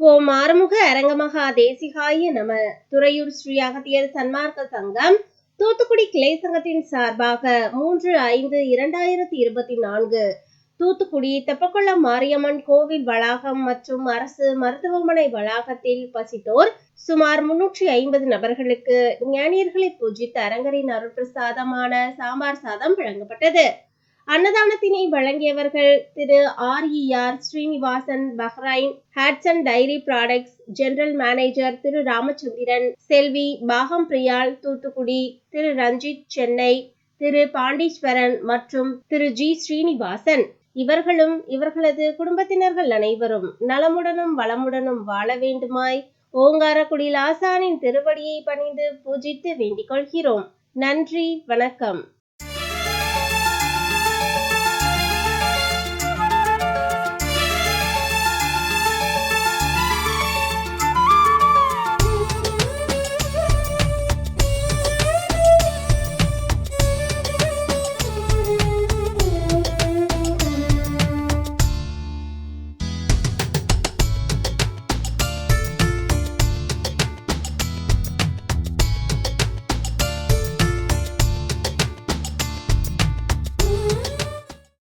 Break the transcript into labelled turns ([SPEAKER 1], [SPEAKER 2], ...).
[SPEAKER 1] ஓம் ஆறுமுக அரங்கமகா தேசிகாய நம துறையூர் ஸ்ரீ அகத்தியர் சன்மார்க்க சங்கம். தூத்துக்குடி கிளை சங்கத்தின் சார்பாக மூன்று ஐந்து இரண்டாயிரத்தி இருபத்தி நான்கு தூத்துக்குடி தெப்பக்குளம் மாரியம்மன் கோவில் வளாகம் மற்றும் அரசு மருத்துவமனை வளாகத்தில் பசித்தோர் சுமார் முன்னூற்றி ஐம்பது நபர்களுக்கு ஞானியர்களை பூஜித்த அரங்கரின் அருட்பிரசாதமான சாம்பார் சாதம் வழங்கப்பட்டது. அன்னதானத்தினை வழங்கியவர்கள் திரு R E R Srinivasan Bahrain Hatsun dairy products general manager திரு ராமச்சந்திரன் செல்வி பாகம் பிரியால் தூத்துக்குடி திரு ரஞ்சித் சென்னை திரு பாண்டீஸ்வரன் மற்றும் திரு ஜி ஸ்ரீனிவாசன். இவர்களும் இவர்களது குடும்பத்தினர்கள் அனைவரும் நலமுடனும் வளமுடனும் வாழ வேண்டுமாய் ஓங்காரக்குடியில் ஆசானின் திருவடியை பணிந்து பூஜித்து வேண்டிக் கொள்கிறோம். நன்றி வணக்கம்.